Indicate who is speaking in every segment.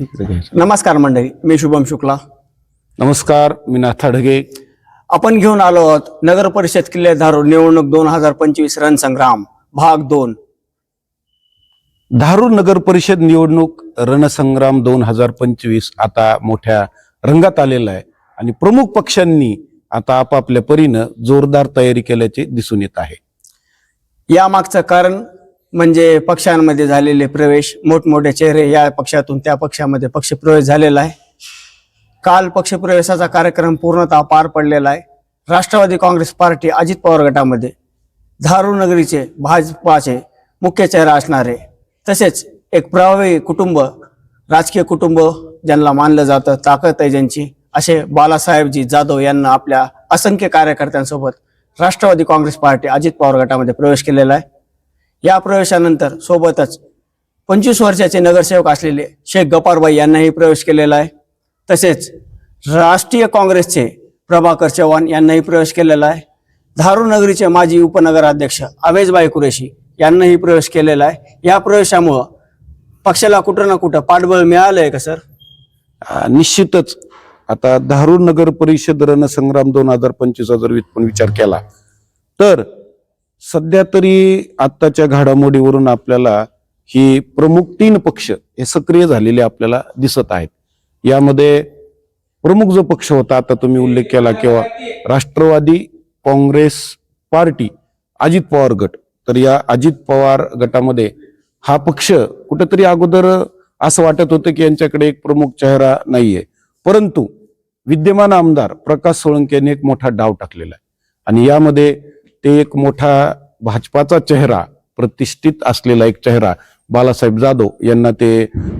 Speaker 1: नमस्कार मंडळी मी शुभम शुक्ला.
Speaker 2: नमस्कार मी नाथा ढगे.
Speaker 1: आपण घेऊन आलो आहोत नगर परिषद किल्ले धारूर निवडणूक दोन हजार पंचवीस रणसंग्राम भाग दोन.
Speaker 2: धारूर नगर परिषद निवडणूक रणसंग्राम दोन हजार पंचवीस आता मोठ्या रंगात आलेला आहे आणि प्रमुख पक्षांनी आता आपापल्या परीनं जोरदार तयारी केल्याचे दिसून येत आहे.
Speaker 1: यामागचं कारण म्हणजे पक्षांमध्ये झालेले प्रवेश मोठमोठे चेहरे या पक्षातून त्या पक्षामध्ये पक्षप्रवेश झालेला आहे. काल पक्षप्रवेशाचा कार्यक्रम पूर्णतः पार पडलेला आहे. राष्ट्रवादी काँग्रेस पार्टी अजित पवार गटामध्ये धारूनगरीचे भाजपाचे मुख्य चेहरा असणारे तसेच एक प्रभावी कुटुंब राजकीय कुटुंब ज्यांना मानलं जातं ताकद आहे ज्यांची असे बालासाहेबजी जाधव यांना आपल्या असंख्य कार्यकर्त्यांसोबत राष्ट्रवादी काँग्रेस पार्टी अजित पवार गटामध्ये प्रवेश केलेला आहे. या प्रवेशानंतर सोबतच पंचवीस वर्षाचे नगरसेवक असलेले शेख गपारबाई यांनाही प्रवेश केलेला आहे. तसेच राष्ट्रीय काँग्रेसचे प्रभाकर चव्हाण यांनाही प्रवेश केलेला आहे. धारूनगरीचे माजी उपनगराध्यक्ष अवेजबाई कुरेशी यांनाही प्रवेश केलेला आहे. या प्रवेशामुळं पक्षाला कुठं ना कुठं पाठबळ मिळालं आहे का सर?
Speaker 2: निश्चितच. आता धारूर नगर परिषद रणसंग्राम दोन हजार पंचवीसचा जर पण विचार केला तर सध्या तरी आत्ताच्या घडामोडीवरून आपल्याला ही प्रमुख तीन पक्ष हे सक्रिय झालेले आपल्याला दिसत आहेत. यामध्ये प्रमुख जो पक्ष होता आता तुम्ही उल्लेख केला किंवा राष्ट्रवादी काँग्रेस पार्टी अजित पवार गट. तर या अजित पवार गटामध्ये हा पक्ष कुठेतरी अगोदर असं वाटत होतं की यांच्याकडे एक प्रमुख चेहरा नाहीये. परंतु विद्यमान आमदार प्रकाश सोळंके यांनी एक मोठा डाव टाकलेला आहे. आणि यामध्ये ते एक मोठा भाजपाचा चेहरा प्रतिष्ठित असलेला एक चेहरा बालासाहेब जाधव यांना ते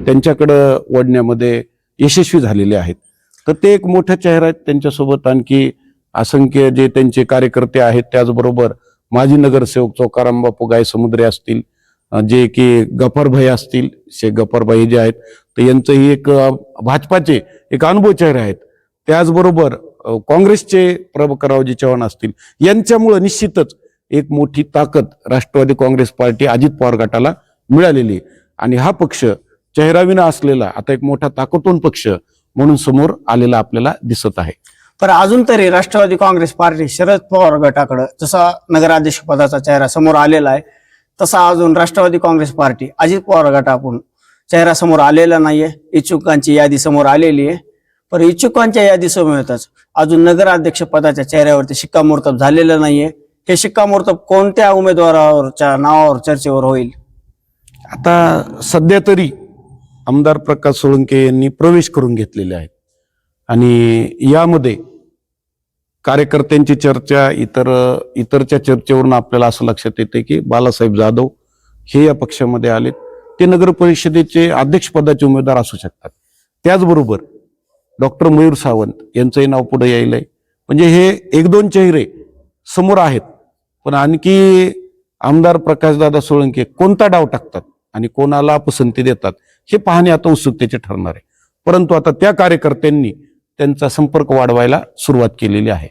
Speaker 2: त्यांच्याकडं ओढण्यामध्ये यशस्वी झालेले आहेत. तर ते एक मोठा चेहरा आहेत त्यांच्यासोबत आणखी असंख्य जे त्यांचे कार्यकर्ते आहेत त्याचबरोबर माजी नगरसेवक चौकाराम बापू गाय समुद्रे असतील जे की गफरभाई असतील शेख गफरभाई जे आहेत तर यांचंही एक भाजपाचे एक अनुभव चेहरे आहेत. त्याचबरोबर काँग्रेसचे प्रभाकररावजी चव्हाण असतील यांच्यामुळं निश्चितच एक मोठी ताकद राष्ट्रवादी काँग्रेस पार्टी अजित पवार गटाला मिळालेली आहे. आणि हा पक्ष चेहराविना असलेला आता एक मोठा ताकदवान पक्ष म्हणून समोर आलेला आपल्याला दिसत आहे.
Speaker 1: तर अजून तरी राष्ट्रवादी काँग्रेस पार्टी शरद पवार गटाकडं जसा नगराध्यक्ष पदाचा चेहरा समोर आलेला आहे तसा अजून राष्ट्रवादी काँग्रेस पार्टी अजित पवार गटाकडून चेहरा समोर आलेला नाहीये. इच्छुकांची यादी समोर आलेली आहे. पण इच्छुकांच्या यादी समोरच अजून नगराध्यक्ष पदाच्या चेहऱ्यावरती शिक्कामोर्तब झालेलं नाहीये. हे शिक्कामोर्तब कोणत्या उमेदवारावरच्या नावावर चर्चेवर होईल?
Speaker 2: आता सध्या तरी आमदार प्रकाश सोळंके यांनी प्रवेश करून घेतलेले आहेत. आणि यामध्ये कार्यकर्त्यांची चर्चा इतर इतरच्या चर्चेवरून आपल्याला असं लक्षात येते की बालासाहेब जाधव हे या पक्षामध्ये आलेत. ते नगर परिषदेचे अध्यक्षपदाचे उमेदवार असू शकतात. त्याचबरोबर डॉक्टर मयूर सावंत यांचंही नाव पुढे यायलं आहे म्हणजे हे एक दोन चेहरे समोर आहेत. पण आणखी आमदार प्रकाशदादा सोळंके कोणता डाव टाकतात आणि कोणाला पसंती देतात हे पाहणे आता उत्सुकतेचे ठरणार आहे. परंतु आता त्या कार्यकर्त्यांनी त्यांचा संपर्क वाढवायला सुरुवात केलेली आहे.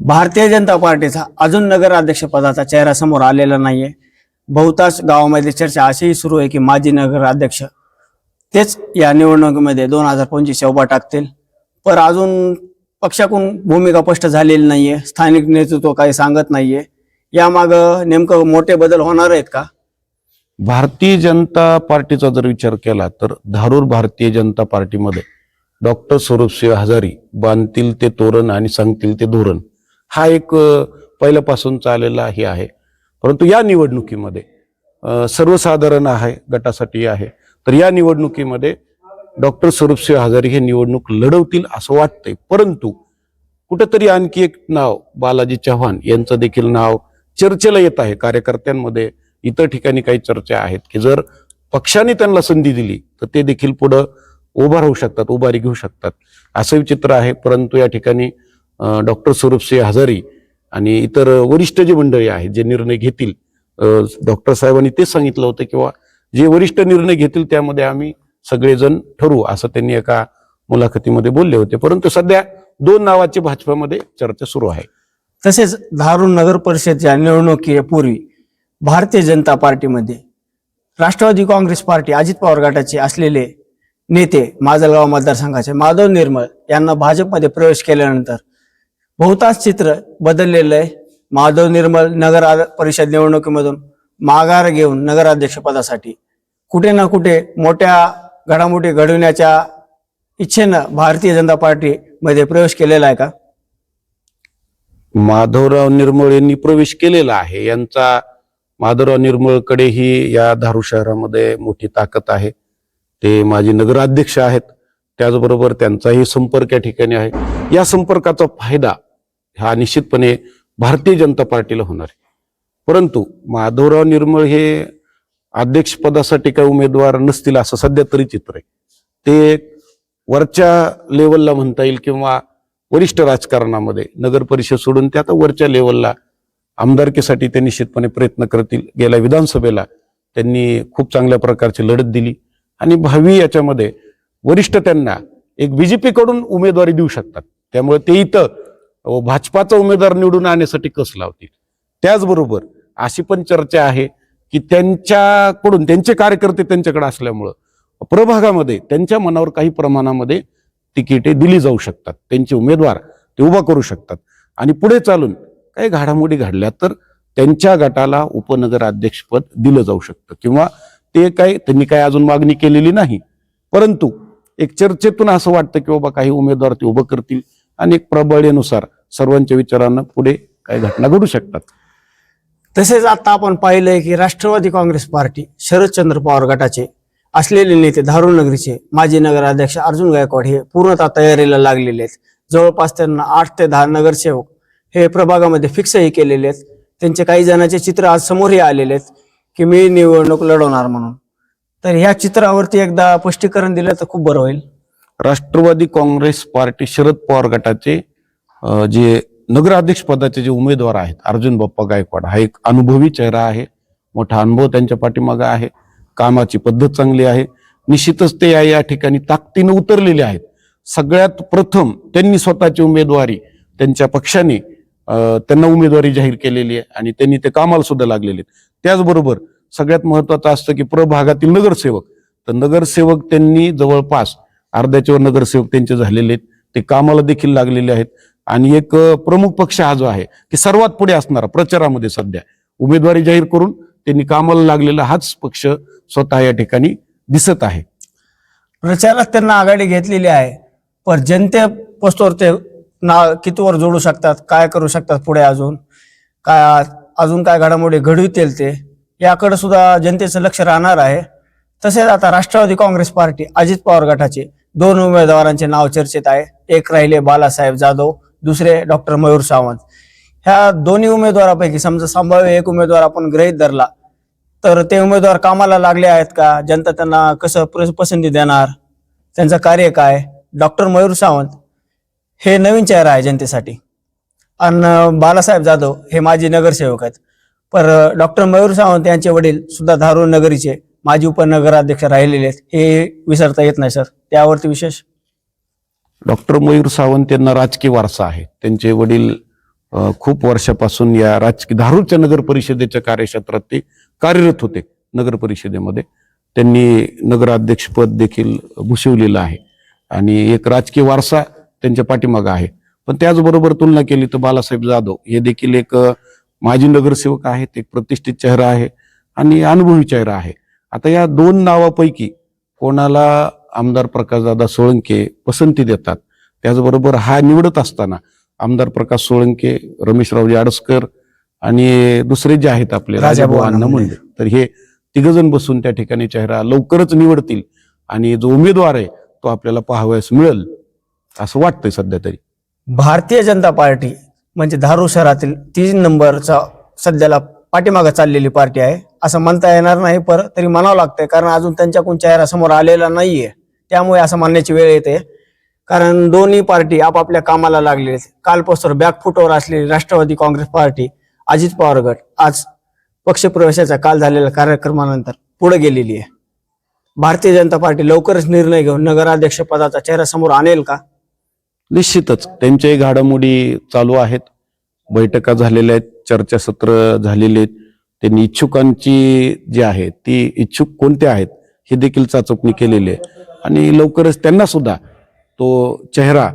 Speaker 1: भारतीय जनता पार्टीचा अजून नगराध्यक्षपदाचा चेहरा समोर आलेला नाहीये. बहुतांश गावामध्ये चर्चा अशीही सुरू आहे की माजी नगराध्यक्ष तेच या निवडणुकीमध्ये दोन हजार पंचवीस उभा टाकतील. पर अजून पक्षाकडून भूमिका स्पष्ट झालेली नाहीये. स्थानिक नेतृत्व काही सांगत नाहीये. यामाग नेमकं मोठे बदल होणार आहेत का?
Speaker 2: भारतीय जनता पार्टीचा जर विचार केला तर धारूर भारतीय जनता पार्टीमध्ये डॉक्टर स्वरूपसिंह हजारी बांधतील ते तोरण आणि सांगतील ते धोरण. हा एक पहिल्यापासून चाललेला हे आहे. परंतु या निवडणुकीमध्ये सर्वसाधारण आहे गटासाठी आहे. तर या निवडणुकीमध्ये डॉक्टर स्वरूपसिंह हजारी हे निवडणूक लढवतील असं वाटतंय. परंतु कुठंतरी आणखी एक नाव बालाजी चव्हाण यांचं देखील नाव चर्चेला येत आहे. कार्यकर्त्यांमध्ये इतर ठिकाणी काही चर्चा आहेत की जर पक्षाने त्यांना संधी दिली तर ते देखील पुढं उभा राहू शकतात उभारी घेऊ शकतात. असं विचित्र आहे. परंतु या ठिकाणी डॉक्टर स्वरूपसिंह हजारी आणि इतर वरिष्ठ जे मंडळी आहेत जे निर्णय घेतील डॉक्टर साहेबांनी तेच सांगितलं होतं किंवा जे वरिष्ठ निर्णय घेतील त्यामध्ये आम्ही सगळेजण ठरवू असं त्यांनी एका मुलाखतीमध्ये बोलले होते. परंतु सध्या दोन नावाची भाजपामध्ये चर्चा सुरू आहे.
Speaker 1: तसेच धारूर नगर परिषदच्या निवडणुकीपूर्वी भारतीय जनता पार्टीमध्ये राष्ट्रवादी काँग्रेस पार्टी अजित पवार गटाचे असलेले नेते माजलगाव मतदारसंघाचे माधव निर्मळ यांना भाजपमध्ये प्रवेश केल्यानंतर बहुतांश चित्र बदललेलं आहे. माधव निर्मळ नगर परिषद निवडणुकीमधून माघार घेऊन नगराध्यक्षपदासाठी कुठे ना कुठे मोठ्या घडामोडी घडविण्याच्या इच्छेनं भारतीय जनता पार्टीमध्ये प्रवेश केलेला आहे का?
Speaker 2: माधवराव निर्मळ यांनी प्रवेश केलेला आहे. यांचा माधवराव निर्मळकडेही या धारू शहरामध्ये मोठी ताकद आहे. ते माझे नगराध्यक्ष आहेत. त्याचबरोबर त्यांचाही संपर्क या ठिकाणी आहे. या संपर्काचा फायदा हा निश्चितपणे भारतीय जनता पार्टीला होणार आहे. परंतु माधवराव निर्मळ हे अध्यक्षपदासाठी काही उमेदवार नसतील असं सध्या तरी चित्र आहे. ते वरच्या लेवलला म्हणता येईल किंवा वरिष्ठ राजकारणामध्ये नगर परिषद सोडून ते आता वरच्या लेवलला आमदारकीसाठी ते निश्चितपणे प्रयत्न करतील. गेल्या विधानसभेला त्यांनी खूप चांगल्या प्रकारची लढत दिली आणि भावी याच्यामध्ये वरिष्ठ त्यांना एक बीजेपी कडून उमेदवारी देऊ शकतात. त्यामुळे ते इथं भाजपाचा उमेदवार निवडून आणण्यासाठी कस लावतील? त्याचबरोबर अशी पण चर्चा आहे की त्यांच्याकडून त्यांचे कार्यकर्ते त्यांच्याकडे असल्यामुळं प्रभागामध्ये त्यांच्या मनावर काही प्रमाणामध्ये तिकिटे दिली जाऊ शकतात. त्यांचे उमेदवार ते उभा करू शकतात. आणि पुढे चालून काही घडामोडी घडल्या तर त्यांच्या गटाला उपनगर अध्यक्षपद दिलं जाऊ शकतं. किंवा ते काय त्यांनी काय अजून मागणी केलेली नाही. परंतु एक चर्चेतून असं वाटतं की बाबा काही उमेदवार ते उभं करतील आणि एक प्रबळेनुसार सर्वांच्या विचारानं पुढे काही घटना घडू शकतात.
Speaker 1: तसेच आता आपण पाहिलंय की राष्ट्रवादी काँग्रेस पार्टी शरदचंद्र पवार गटाचे असलेले नेते धारूरनगरीचे माजी नगराध्यक्ष अर्जुन गायकवाड हे पूर्णतः तयारीला लागलेले आहेत. जवळपास त्यांना आठ ते दहा नगरसेवक हे प्रभागामध्ये फिक्सही केलेले आहेत. त्यांचे काही जणांचे चित्र आज समोरही आलेले आहेत की मी निवडणूक लढवणार म्हणून. तर ह्या चित्रावरती एकदा स्पष्टीकरण दिलं तर खूप बरं होईल.
Speaker 2: राष्ट्रवादी काँग्रेस पार्टी शरद पवार गटाचे जे नगराध्यक्ष पदाचे जे उमेदवार आहेत अर्जुन बाप्पा गायकवाड हा एक अनुभवी चेहरा आहे मोठा अनुभव त्यांच्या पाठीमागे आहे कामाची पद्धत चांगली आहे निश्चितच ते या- या ठिकाणी ताकदीने उतरलेले आहेत. सगळ्यात प्रथम त्यांनी स्वतःची उमेदवारी त्यांच्या पक्षाने त्यांना उमेदवारी जाहीर केलेली आहे आणि त्यांनी ते कामाला सुद्धा लागलेले आहेत. त्याचबरोबर सगळ्यात महत्वाचं असतं की प्रभागातील नगरसेवक तर नगरसेवक त्यांनी जवळपास अर्ध्याच्यावर नगरसेवक त्यांचे झालेले आहेत. ते कामाला देखील लागलेले आहेत. आणि एक प्रमुख पक्ष हा जो आहे की सर्वात पुढे असणारा प्रचारामध्ये सध्या. उमेदवारी जाहीर करून त्यांनी कामाला लागलेला हाच पक्ष स्वतः या ठिकाणी दिसत आहे.
Speaker 1: प्रचारात त्यांना आघाडी घेतलेली आहे पण जनतेपासून ते ना कितीवर जोडू शकतात काय करू शकतात पुढे अजून? काय अजून काय घडामोडी घडवितील ते? याकडे सुद्धा जनतेचं लक्ष राहणार आहे. तसेच आता राष्ट्रवादी काँग्रेस पार्टी अजित पवार गटाचे दोन उमेदवारांचे नाव चर्चेत आहे. एक राहिले बालासाहेब जाधव दुसरे डॉक्टर मयूर सावंत. ह्या दोन्ही उमेदवारापैकी समजा संभाव्य एक उमेदवार आपण गृहीत धरला तर ते उमेदवार कामाला लागले आहेत का? जनता त्यांना कसं प्र- पसंती देणार? त्यांचं कार्य काय? डॉक्टर मयूर सावंत हे नवीन चेहरा आहे जनतेसाठी. आणि बालासाहेब जाधव हे माजी नगरसेवक आहेत. पर डॉक्टर मयूर सावंत यांचे वडील सुद्धा धारूर नगरीचे माजी उपनगराध्यक्ष राहिलेले आहेत. हे विसरता येत नाही सर. त्यावरती विशेष
Speaker 2: डॉक्टर मयूर सावंत यांना राजकीय वारसा आहे. त्यांचे वडील खूप वर्षापासून या राजकीय धारूरच्या नगर परिषदेच्या कार्यक्षेत्रात ते कार्यरत होते नगर परिषदेमध्ये. त्यांनी नगराध्यक्षपद देखील भूषवलेलं आहे. आणि एक राजकीय वारसा त्यांच्या पाठीमागं आहे. पण त्याचबरोबर तुलना केली तर बालासाहेब जाधव हे देखील एक माजी नगरसेवक आहेत एक प्रतिष्ठित चेहरा आहे आणि अनुभवी चेहरा आहे. आता या दोन नावापैकी कोणाला आमदार प्रकाशदादा सोळंके पसंती देतात. त्याचबरोबर हा निवडत असताना आमदार प्रकाश सोळंके रमेशरावजी आडसकर आणि दुसरे जे आहेत आपले
Speaker 1: राजाभाऊ
Speaker 2: अण्णा मुंडे. तर हे तिघजण बसून त्या ठिकाणी चेहरा लवकरच निवडतील आणि जो उमेदवार आहे तो आपल्याला पाहावयास मिळेल असं वाटतंय सध्या तरी.
Speaker 1: भारतीय जनता पार्टी म्हणजे धारूर शहरातील तीन नंबरचा सध्याला पाठीमागं चाललेली पार्टी आहे. असं म्हणता येणार नाही पर तरी म्हणावं लागतंय कारण अजून त्यांच्याकडून चेहरा समोर आलेला नाहीये. त्यामुळे असं मानण्याची वेळ येते. कारण दोन्ही पार्टी आपापल्या कामाला लागलेले आहेत. कालपासून बॅकफुटवर असलेली राष्ट्रवादी काँग्रेस पार्टी अजित पवार गट आज पक्षप्रवेशाचा काल झालेल्या कार्यक्रमानंतर पुढे गेलेली आहे. भारतीय जनता पार्टी लवकरच निर्णय घेऊन नगराध्यक्ष पदाचा चेहरा समोर आणेल का?
Speaker 2: निश्चितच. त्यांच्याही घडामोडी चालू आहेत. बैठका झालेल्या आहेत चर्चासत्र झालेले आहेत. त्यांनी इच्छुकांची जी आहे ती इच्छुक कोणते आहेत हे देखील चाचपणी केलेली आहे. आणि लवकरच त्यांना सुद्धा तो चेहरा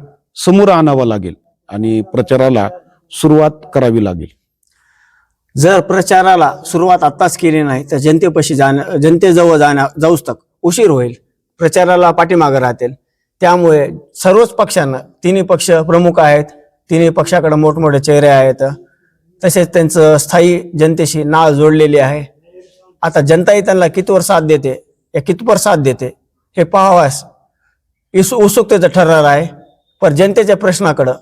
Speaker 2: समोर आणावा लागेल आणि प्रचाराला सुरुवात करावी लागेल.
Speaker 1: जर प्रचाराला सुरुवात आत्ताच केली नाही तर जनतेपाशी जाण्या जनतेजवळ जाण्या जाऊच तक उशीर होईल प्रचाराला पाठीमागं राहतील. त्यामुळे सर्वच पक्षांना तिन्ही पक्ष प्रमुख आहेत तिन्ही पक्षाकडे मोठमोठे चेहरे आहेत तसेच त्यांचं स्थायी जनतेशी नाळ जोडलेली आहे. आता जनताही त्यांना कितवर साथ देते या कितपर साथ देते हे पाहावास इस उत्सुकतेचं ठरणार आहे. पण जनतेच्या प्रश्नाकडं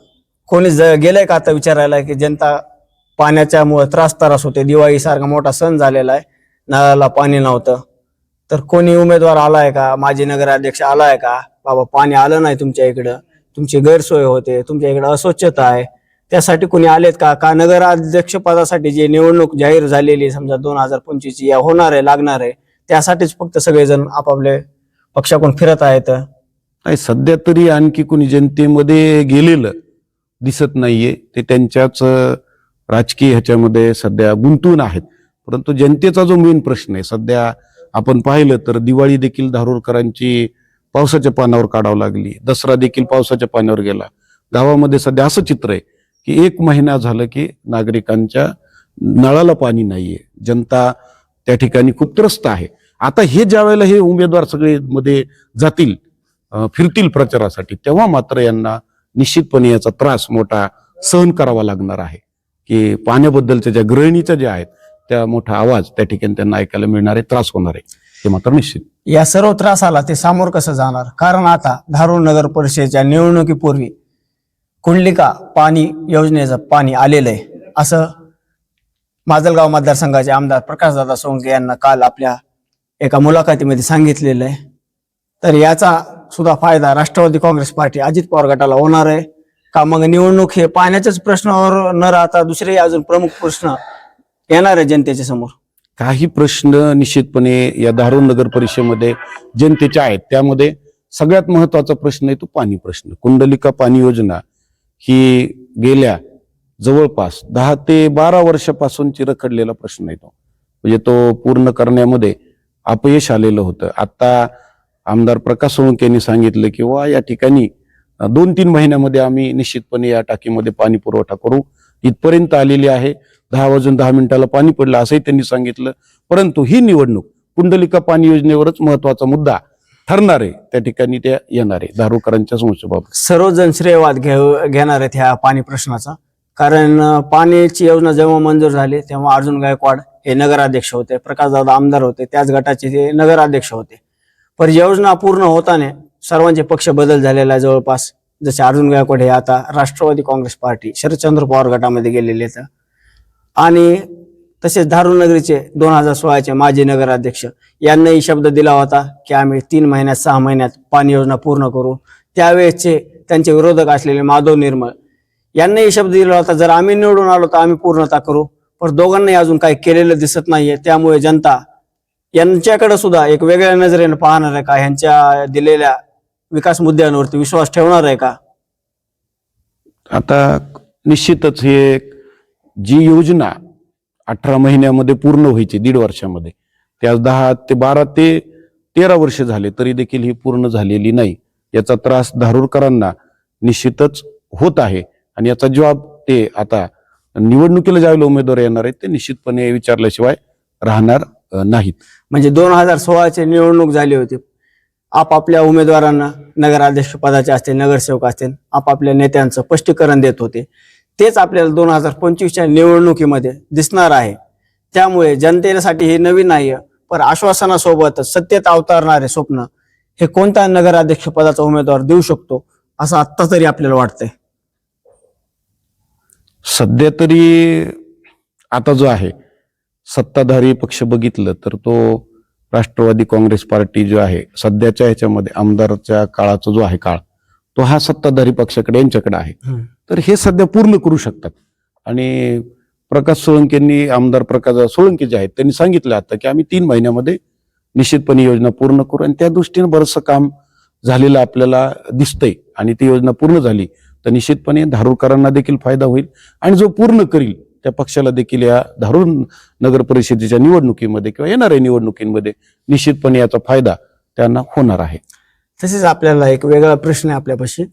Speaker 1: कोणी ज गेलंय का आता विचारायला की जनता पाण्याच्यामुळे त्रास त्रास होते. दिवाळीसारखा मोठा सण झालेला आहे. नळाला पाणी नव्हतं. तर कोणी उमेदवार आलाय का? माजी नगराध्यक्ष आलाय का? बाबा पाणी आलं नाही तुमच्या इकडं. तुमची गैरसोय होते. तुमच्या इकडं अस्वच्छता आहे. त्यासाठी कोणी आलेत का? का नगराध्यक्ष पदासाठी जी निवडणूक जाहीर झालेली आहे, समजा दोन हजार पंचवीस या होणार आहे लागणार आहे त्यासाठीच फक्त सगळेजण आपापले पक्षाकडून फिरत आहेत.
Speaker 2: नाही सध्या तरी आणखी कोणी जनतेमध्ये गेलेलं दिसत नाहीये. ते त्यांच्याच राजकीय ह्याच्यामध्ये सध्या गुंतून आहेत. परंतु जनतेचा जो मेन प्रश्न आहे सध्या आपण पाहिलं तर दिवाळी देखील धारूरकरांची पावसाच्या पानावर काढावं लागली. दसरा देखील पावसाच्या पाण्यावर गेला. गावामध्ये सध्या असं चित्र आहे की एक महिना झालं की नागरिकांच्या नळाला पाणी नाहीये. जनता त्या ठिकाणी खूप त्रस्त आहे. आता हे ज्या वेळेला हे उमेदवार सगळे मध्ये जातील फिरतील प्रचारासाठी तेव्हा मात्र यांना निश्चितपणे याचा त्रास मोठा सहन करावा लागणार आहे. की पाण्याबद्दलच्या ज्या गृहिणीच्या ज्या आहेत त्या मोठा आवाज त्या ठिकाणी त्यांना ऐकायला मिळणार आहे त्रास होणार आहे ते मात्र निश्चित.
Speaker 1: या सर्व त्रासाला ते सामोर कसं जाणार? कारण आता धारूर नगर परिषदेच्या निवडणुकीपूर्वी कुंडलिका पाणी योजनेचं पाणी आलेलं आहे. असं माजलगाव मतदारसंघाचे आमदार प्रकाशदादा सोंगे यांना काल आपल्या एका मुलाखतीमध्ये सांगितलेलं आहे. तर याचा सुद्धा फायदा राष्ट्रवादी काँग्रेस पार्टी अजित पवार गटाला होणार आहे. का मग निवडणूक हे पाण्याच्याच प्रश्नावर न राहता दुसरे अजून प्रमुख प्रश्न येणार आहे जनतेच्या समोर?
Speaker 2: काही प्रश्न निश्चितपणे या धारूर नगर परिषदेमध्ये जनतेचे आहेत. त्यामध्ये सगळ्यात महत्त्वाचा प्रश्न आहे तो पाणी प्रश्न. कुंडलिका पाणी योजना ही गेल्या जवळपास दहा ते बारा वर्षापासूनची रखडलेला प्रश्न आहे तो. म्हणजे तो पूर्ण करण्यामध्ये अपयश आलेलं होतं. आता आमदार प्रकाश सोळंके यांनी सांगितलं की वा या ठिकाणी दोन तीन महिन्यामध्ये आम्ही निश्चितपणे या टाकीमध्ये पाणी पुरवठा करू. इथपर्यंत आलेली आहे. दहा वाजून दहा मिनिटाला पाणी पडलं असंही त्यांनी सांगितलं. परंतु ही निवडणूक कुंडलिका पाणी योजनेवरच महत्त्वाचा मुद्दा ठरणार आहे. त्या ठिकाणी त्या येणार आहे. दारूकरांच्या समस्येबाबत.
Speaker 1: सर्वजण श्रेयवाद घेऊ घेणार आहेत ह्या पाणी प्रश्नाचा. कारण पाण्याची योजना जेव्हा मंजूर झाली तेव्हा अर्जुन गायकवाड हे नगराध्यक्ष होते प्रकाशदादा आमदार होते त्याच गटाचे ते नगराध्यक्ष होते. पण योजना पूर्ण होताने सर्वांचे पक्ष बदल झालेला आहे जवळपास. जसे अर्जुन गायकवाड हे आता राष्ट्रवादी काँग्रेस पार्टी शरदचंद्र पवार गटामध्ये गेलेले आहेत. आणि तसेच धारूनगरीचे दोन हजार सोळाचे माजी नगराध्यक्ष यांनाही शब्द दिला होता की आम्ही तीन महिन्यात सहा महिन्यात पाणी योजना पूर्ण करू. त्यावेळेसचे त्यांचे विरोधक असलेले माधव निर्मळ यांनाही शब्द दिला होता जर आम्ही निवडून आलो तर आम्ही पूर्णता करू. पण दोघांनाही अजून काही केलेलं दिसत नाहीये. त्यामुळे जनता यांच्याकडे सुद्धा एक वेगळ्या नजरेनं पाहणार आहे का? ह्यांच्या दिलेल्या विकास मुद्द्यांवरती विश्वास ठेवणार आहे का?
Speaker 2: आता निश्चितच हे जी योजना अठरा महिन्यामध्ये पूर्ण व्हायची दीड वर्षामध्ये. त्यास दहा ते बारा ते तेरा वर्ष झाले तरी देखील ही पूर्ण झालेली नाही. याचा त्रास धारूरकरांना निश्चितच होत आहे. आणि याचा जबाब ते आता निवडणुकीला ज्यावेळेला उमेदवार येणार आहेत ते निश्चितपणे विचारल्याशिवाय राहणार नाहीत.
Speaker 1: म्हणजे दोन हजार सोळाची निवडणूक झाली होती. आपापल्या उमेदवारांना नगराध्यक्ष पदाचे असतील नगरसेवक असतील आपापल्या नेत्यांचं स्पष्टीकरण देत होते. तेच आपल्याला दोन हजार पंचवीसच्या निवडणुकीमध्ये दिसणार आहे. त्यामुळे जनतेसाठी हे नवीन नाही पण आश्वासनासोबत सत्तेत अवतारणारे स्वप्न हे कोणत्या नगराध्यक्ष पदाचा उमेदवार देऊ शकतो असं आत्ता तरी आपल्याला वाटतंय.
Speaker 2: सध्या तरी आता जो आहे सत्ताधारी पक्ष बघितलं तर तो राष्ट्रवादी काँग्रेस पार्टी जो आहे सध्याच्या ह्याच्यामध्ये आमदाराच्या काळाचा जो आहे काळ तो हा सत्ताधारी पक्षाकडे यांच्याकडे आहे. तर हे सध्या पूर्ण करू शकतात. आणि प्रकाश सोळंकेंनी आमदार प्रकाश सोळंके जे आहेत त्यांनी सांगितलं आता की आम्ही तीन महिन्यामध्ये निश्चितपणे योजना पूर्ण करू. आणि त्या दृष्टीने बरंचसं काम झालेलं आपल्याला दिसतंय. आणि ती योजना पूर्ण झाली तर निश्चितपणे धारूरकरांना देखील फायदा होईल आणि जो पूर्ण करील त्या पक्षाला देखील या धारूर नगर परिषदेच्या निवडणुकीमध्ये किंवा येणाऱ्या निवडणुकीमध्ये निश्चितपणे याचा फायदा त्यांना होणार आहे.
Speaker 1: तसेच आपल्याला एक वेगळा प्रश्न आहे आपल्यापाशी.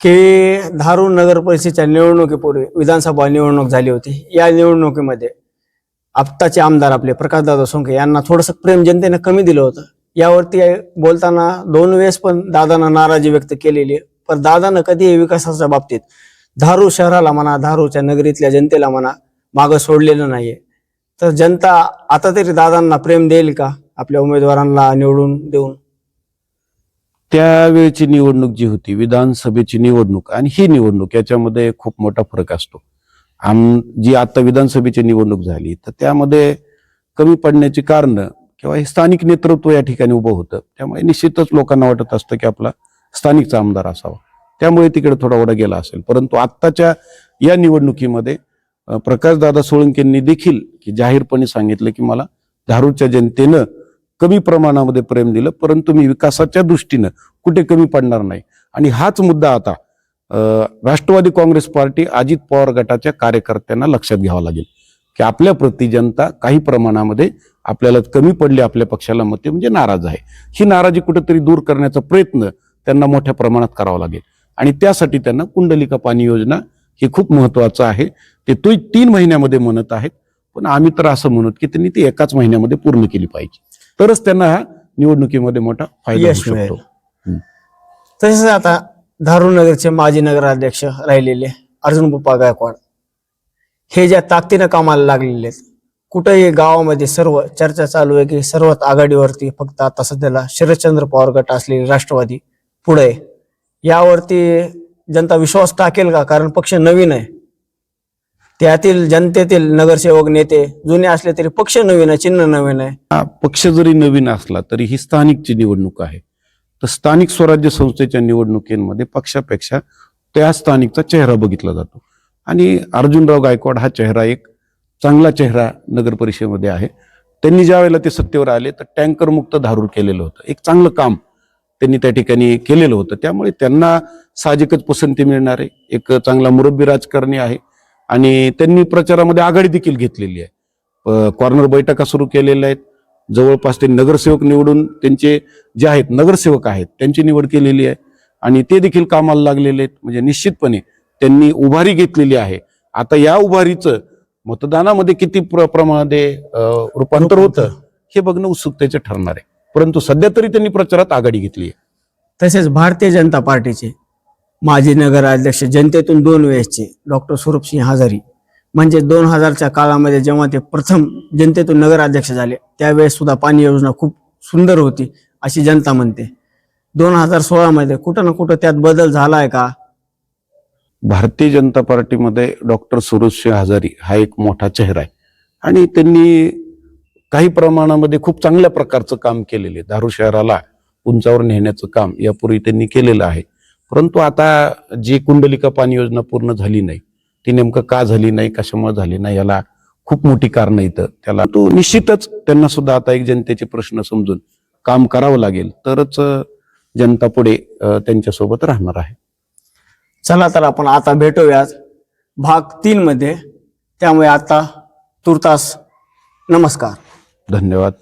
Speaker 1: की धारूर नगर परिषदेच्या निवडणुकीपूर्वी विधानसभा निवडणूक झाली होती. या निवडणुकीमध्ये आत्ताचे आमदार आपले प्रकाशदादा सोंके यांना थोडंसं प्रेम जनतेनं कमी दिलं होतं. यावरती बोलताना दोन वेळेस पण दादांना नाराजी व्यक्त केलेली आहे. पण दादानं कधीही विकासाच्या बाबतीत धारू शहराला म्हणा धारूच्या नगरीतल्या जनतेला म्हणा मागं सोडलेलं नाहीये. तर जनता आता तरी दादांना प्रेम देईल का आपल्या उमेदवारांना निवडून देऊन?
Speaker 2: त्यावेळची निवडणूक जी होती विधानसभेची निवडणूक आणि ही निवडणूक याच्यामध्ये खूप मोठा फरक असतो. आम जी आता विधानसभेची निवडणूक झाली तर त्यामध्ये कमी पडण्याची कारण किंवा हे स्थानिक नेतृत्व या ठिकाणी उभं होतं त्यामुळे निश्चितच लोकांना वाटत असतं की आपला स्थानिकचा आमदार असावा. त्यामुळे तिकडे थोडा ओढा गेला असेल. परंतु आत्ताच्या या निवडणुकीमध्ये प्रकाशदादा सोळंकेंनी देखील की जाहीरपणे सांगितलं की मला धारूरच्या जनतेनं कमी प्रमाणामध्ये प्रेम दिलं परंतु मी विकासाच्या दृष्टीनं कुठे कमी पडणार नाही. आणि हाच मुद्दा आता राष्ट्रवादी काँग्रेस पार्टी अजित पवार गटाच्या कार्यकर्त्यांना लक्षात घ्यावा लागेल. की आपल्या प्रति जनता काही प्रमाणामध्ये आपल्याला कमी पडली आपल्या पक्षाला मते म्हणजे नाराज आहे. ही नाराजी कुठेतरी दूर करण्याचा प्रयत्न त्यांना मोठ्या प्रमाणात करावा लागेल. आणि त्यासाठी त्यांना कुंडलिका पाणी योजना हे खूप महत्वाचं आहे. ते तो तीन महिन्यामध्ये म्हणत आहेत पण आम्ही तर असं म्हणत की त्यांनी ती एकाच महिन्यामध्ये पूर्ण केली पाहिजे. तरच त्यांना हा निवडणुकीमध्ये मोठा फायदा होऊ. शकतो.
Speaker 1: तसेच आता नगरचे माजी नगराध्यक्ष राहिलेले अर्जुन बुप्पा गायकवाड हे ज्या ताकदीनं कामाला लागलेले आहेत कुठेही गावामध्ये सर्व चर्चा चालू आहे की सर्वात आघाडीवरती फक्त आता सध्याला शरदचंद्र पवार गट असलेली राष्ट्रवादी पुढे. यावरती जनता विश्वास टाकेल का? कारण पक्ष नवीन आहे. त्यातील जनतेतील नगरसेवक नेते जुने असले तरी पक्ष नवीन आहे चिन्ह नवीन आहे.
Speaker 2: हा पक्ष जरी नवीन असला तरी ही स्थानिकची निवडणूक आहे. तर स्थानिक स्वराज्य संस्थेच्या निवडणुकीमध्ये पक्षापेक्षा त्या स्थानिकचा चेहरा बघितला जातो. आणि अर्जुनराव गायकवाड हा चेहरा एक चांगला चेहरा नगर परिषदेमध्ये आहे. त्यांनी ज्या वेळेला ते सत्तेवर आले तर टँकर मुक्त धारूर केलेलं होतं. एक चांगलं काम त्यांनी त्या ठिकाणी केलेलं होतं. त्यामुळे त्यांना साहजिकच पसंती मिळणार आहे. एक चांगला मुरब्बी राजकारणी आहे आणि त्यांनी प्रचारामध्ये आघाडी देखील घेतलेली आहे. कॉर्नर बैठका सुरू केलेल्या आहेत. जवळपास ते नगरसेवक निवडून त्यांचे जे आहेत नगरसेवक आहेत त्यांची निवड केलेली आहे. आणि ते देखील कामाला लागलेले आहेत. म्हणजे निश्चितपणे त्यांनी उभारी घेतलेली आहे. आता या उभारीचं मतदानामध्ये किती प्र- प्रमाणामध्ये रूपांतर होतं हे बघणं उत्सुकतेचं ठरणार आहे. परंतु सध्या तरी त्यांनी प्रचारात आघाडी घेतली आहे.
Speaker 1: तसेच भारतीय जनता पार्टीचे माजी नगराध्यक्ष जनतेतून दोन वेळेसचे डॉक्टर स्वरूपसिंह हजारी. म्हणजे दोन हजारच्या काळामध्ये जेव्हा ते प्रथम जनतेतून नगराध्यक्ष झाले त्यावेळेस सुद्धा पाणी योजना खूप सुंदर होती अशी जनता म्हणते. दोन हजार सोळामध्ये कुठं ना कुठं त्यात बदल झालाय का?
Speaker 2: भारतीय जनता पार्टीमध्ये डॉक्टर सुरेश हजारी हा एक मोठा चेहरा आहे. आणि त्यांनी काही प्रमाणामध्ये खूप चांगल्या प्रकारचं काम केलेले दारू शहराला उंचावर नेण्याचं काम यापूर्वी त्यांनी केलेलं आहे. परंतु आता जी कुंडलिका पाणी योजना पूर्ण झाली नाही ती नेमकं का झाली नाही कशामुळे झाली नाही याला खूप मोठी कारणं इथं त्याला. तो निश्चितच त्यांना सुद्धा आता एक जनतेचे प्रश्न समजून काम करावं लागेल. तरच जनता पुढे त्यांच्यासोबत राहणार आहे.
Speaker 1: चला तर आपण आता भेटूयात भाग तीन मध्ये. त्यामुळे आता तुर्तास नमस्कार.
Speaker 2: धन्यवाद.